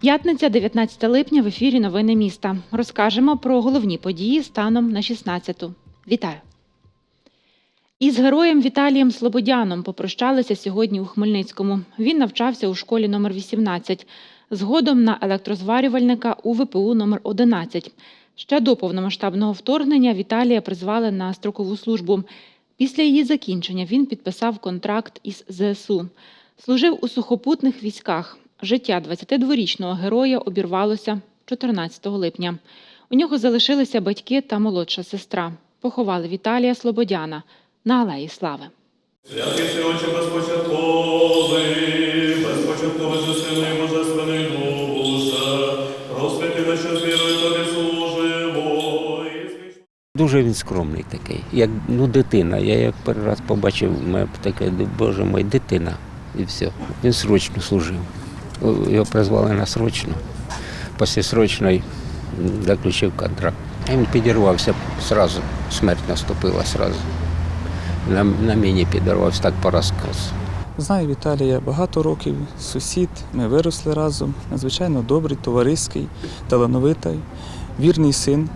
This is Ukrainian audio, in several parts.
П'ятниця, 19 липня, в ефірі Новини міста. Розкажемо про головні події станом на 16-ту. Вітаю! Із героєм Віталієм Слободяном попрощалися сьогодні у Хмельницькому. Він навчався у школі номер 18, згодом на електрозварювальника у ВПУ номер 11. Ще до повномасштабного вторгнення Віталія призвали на строкову службу. Після її закінчення він підписав контракт із ЗСУ. Служив у сухопутних військах. Життя 22-річного героя обірвалося 14 липня. У нього залишилися батьки та молодша сестра. Поховали Віталія Слободяна на Алеї Слави. Дуже він скромний такий, як ну, дитина. Я як перший раз побачив, таке, боже мой, дитина. І все. Він срочно служив. Його призвали на срочно. Після срочної заключив контракт. Він підірвався сразу, смерть наступила сразу. На, на міні підірвався, так по розказу. Знаю Віталія багато років, сусід. Ми виросли разом. Надзвичайно добрий, товариський, талановитий, вірний син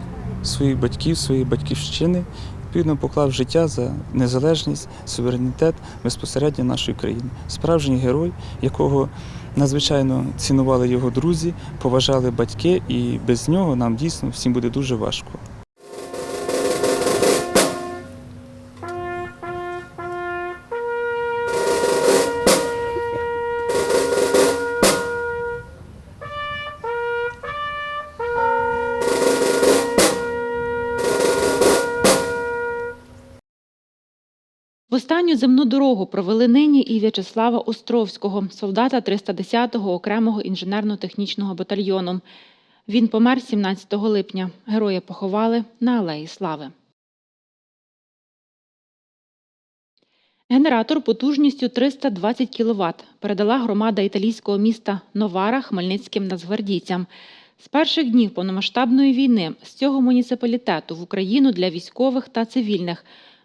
своїх батьків, своєї батьківщини. Відповідно, поклав життя за незалежність, суверенітет безпосередньо нашої країни. Справжній герой, якого надзвичайно цінували його друзі, поважали батьки, і без нього нам дійсно всім буде дуже важко. В останню земну дорогу провели нині і В'ячеслава Островського, солдата 310-го окремого інженерно-технічного батальйону. Він помер 17 липня. Героя поховали на Алеї Слави. Генератор потужністю 320 кВт передала громада італійського міста Новара хмельницьким нацгвардійцям. З перших днів повномасштабної війни з цього муніципалітету в Україну для військових та цивільних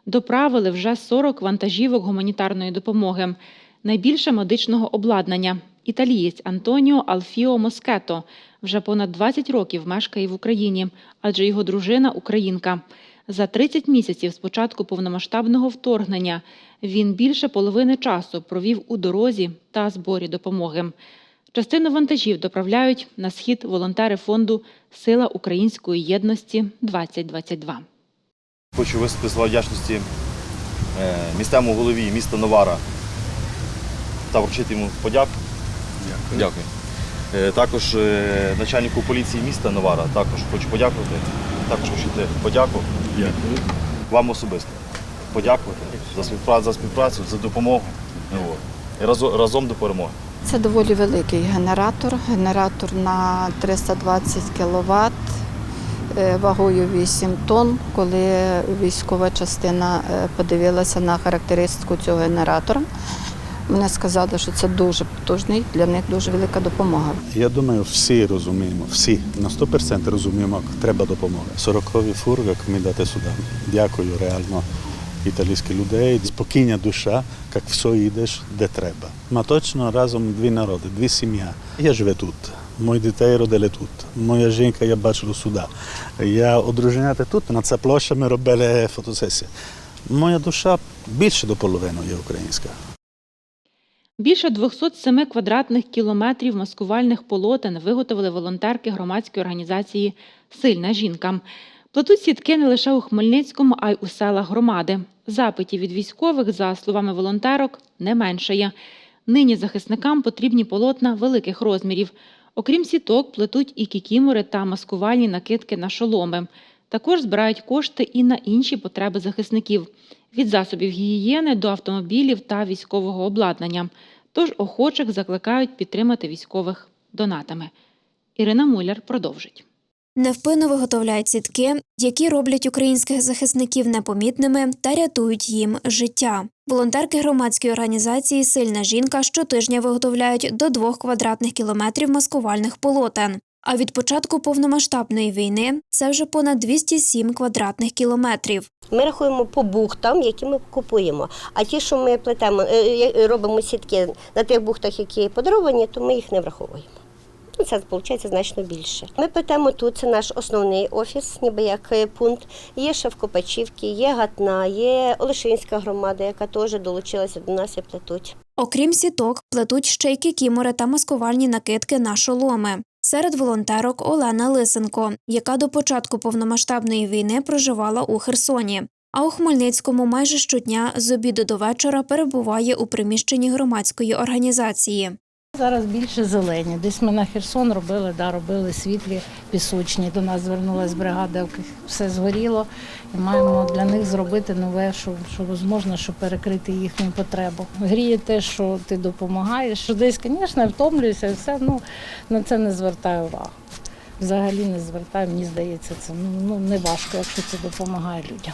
доправили вже 40 вантажівок гуманітарної допомоги. Найбільше медичного обладнання. Італієць Антоніо Алфіо Москето вже понад 20 років мешкає в Україні, адже його дружина українка. За 30 місяців з початку повномасштабного вторгнення він більше половини часу провів у дорозі та зборі допомоги. Частину вантажів доправляють на схід волонтери фонду Сила української єдності 2022 Хочу висити слова вдячності е, місцевому голові міста Новара та вручити йому подяку. Дякую. Дякую. Е, Також е, начальнику поліції міста Новара також хочу подякувати. Також вручити подяку. Дякую. Вам особисто. Подякувати за співпрацю, за співпрацю, за допомогу. І разом до перемоги. Це доволі великий генератор. Генератор на 320 кВт вагою 8 тонн. Коли військова частина е, подивилася на характеристику цього генератора, вони сказали, що це дуже потужний, для них дуже велика допомога. Я думаю, всі розуміємо, всі на 100% розуміємо, як треба допомога. 40-й фур, як ми дати сюди. Дякую реально італійські людей. Спокійна душа, як все йдеш, де треба. Ми точно разом дві народи, дві сім'я. Я живу тут. Мої дітей родили тут. Моя жінка я бачила сюди. Я одруженяти тут, на ця площа ми робили фотосесію. Моя душа більше до половини є українська. Більше 207 квадратних кілометрів маскувальних полотен виготовили волонтерки громадської організації Сильна жінка. Плетуть сітки не лише у Хмельницькому, а й у селах громади. Запитів від військових, за словами волонтерок, не меншає. Нині захисникам потрібні полотна великих розмірів. Окрім сіток, плетуть і кікімори та маскувальні накидки на шоломи. Також збирають кошти і на інші потреби захисників від засобів гігієни до автомобілів та військового обладнання. Тож охочих закликають підтримати військових донатами. Ірина Муляр продовжить. Невпинно виготовляють сітки, які роблять українських захисників непомітними та рятують їм життя. Волонтерки громадської організації Сильна жінка щотижня виготовляють до двох квадратних кілометрів маскувальних полотен. А від початку повномасштабної війни це вже понад 207 квадратних кілометрів. Ми рахуємо по бухтам, які ми купуємо. А ті, що ми плетемо, е, е, робимо сітки на тих бухтах, які подаровані, то ми їх не враховуємо. Ну, Це виходить значно більше. Ми плетемо тут, це наш основний офіс, ніби як е, пункт. Є ще в є Гатна, є Олешинська громада, яка теж долучилася до нас і плетуть. Окрім сіток, плетуть ще й кікімори та маскувальні накидки на шоломи. Серед волонтерок Олена Лисенко, яка до початку повномасштабної війни проживала у Херсоні. А у Хмельницькому майже щодня з обіду до вечора перебуває у приміщенні громадської організації. Зараз більше зелені. Десь ми на Херсон робили, да, робили світлі пісочні. До нас звернулася бригада, все згоріло, і маємо для них зробити нове, що, що можливо, щоб перекрити їхню потребу. Гріє те, що ти допомагаєш. Що десь, звісно, втомлююся, і все ну на це не звертаю увагу. Взагалі не звертаю, мені здається, це ну, ну не важко, якщо це допомагає людям.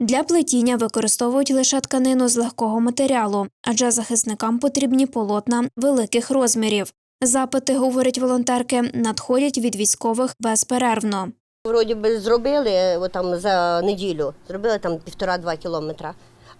Для плетіння використовують лише тканину з легкого матеріалу, адже захисникам потрібні полотна великих розмірів. Запити, говорять волонтерки, надходять від військових безперервно. Вроді би зробили е, отам за неділю, зробили там півтора-два кілометра.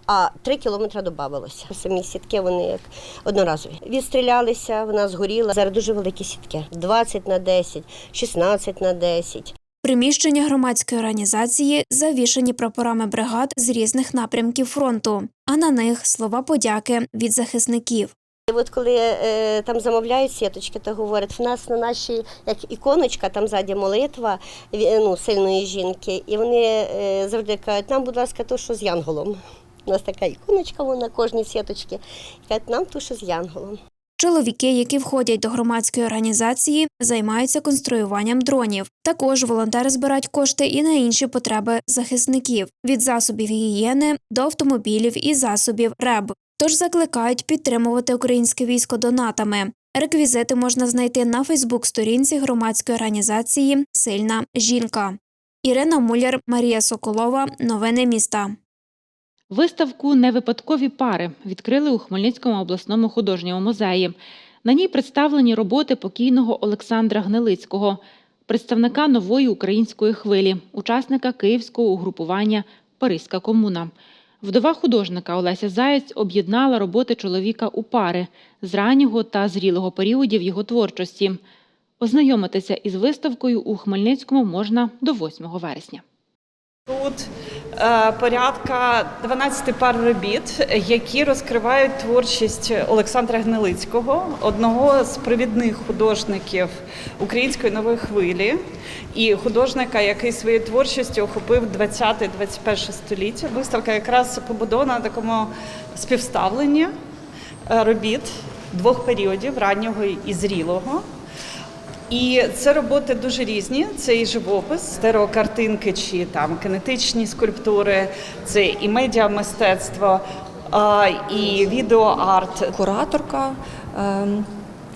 А три кілометри додавалося. Самі сітки вони як одноразові. Відстрілялися, вона згоріла. Зараз дуже великі сітки: 20 на 10, 16 на 10. Приміщення громадської організації завішані прапорами бригад з різних напрямків фронту, а на них слова подяки від захисників. От коли е, там замовляють сіточки, то говорять, в нас на нашій як іконочка, там ззаді молитва ну, сильної жінки, і вони е, завжди кажуть, нам, будь ласка, то, що з янголом. У нас така іконочка вона кожній сіточці. І кажуть, нам то, що з янголом. Чоловіки, які входять до громадської організації, займаються конструюванням дронів. Також волонтери збирають кошти і на інші потреби захисників від засобів гігієни до автомобілів і засобів РЕБ. Тож закликають підтримувати українське військо донатами. Реквізити можна знайти на Фейсбук-сторінці громадської організації Сильна жінка. Ірина Муляр, Марія Соколова. Новини міста. Виставку Невипадкові пари відкрили у Хмельницькому обласному художньому музеї. На ній представлені роботи покійного Олександра Гнилицького, представника нової української хвилі, учасника київського угрупування Паризька комуна. Вдова художника Олеся Заєць об'єднала роботи чоловіка у пари з раннього та зрілого періодів його творчості. Ознайомитися із виставкою у Хмельницькому можна до 8 вересня. Е, порядка 12 пар робіт, які розкривають творчість Олександра Гнилицького, одного з провідних художників української нової хвилі, і художника, який своєю творчістю охопив 20-21 століття. Виставка якраз побудована на такому співставленні е, робіт двох періодів раннього і зрілого. І це роботи дуже різні. Це і живопис, стереокартинки чи там кинетичні скульптури, це і медіамистецтво, і відеоарт. Кураторка ем,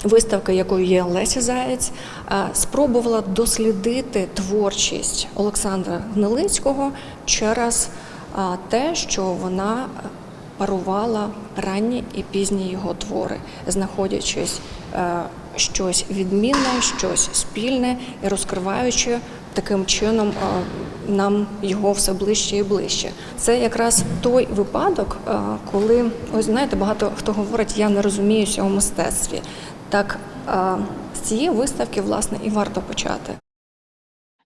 виставки, якою є Леся Заєць, е, спробувала дослідити творчість Олександра Гнилицького через е, те, що вона парувала ранні і пізні його твори, знаходячись щось відмінне, щось спільне і розкриваючи таким чином е, нам його все ближче і ближче. Це якраз той випадок, е, коли ось знаєте, багато хто говорить, я не розуміюся у мистецтві. Так е, з цієї виставки власне і варто почати.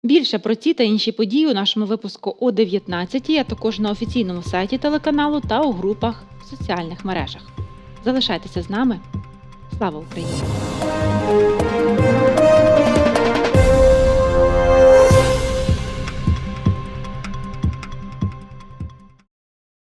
Більше про ці та інші події у нашому випуску о 19, а також на офіційному сайті телеканалу та у групах в соціальних мережах. Залишайтеся з нами. Слава Україні!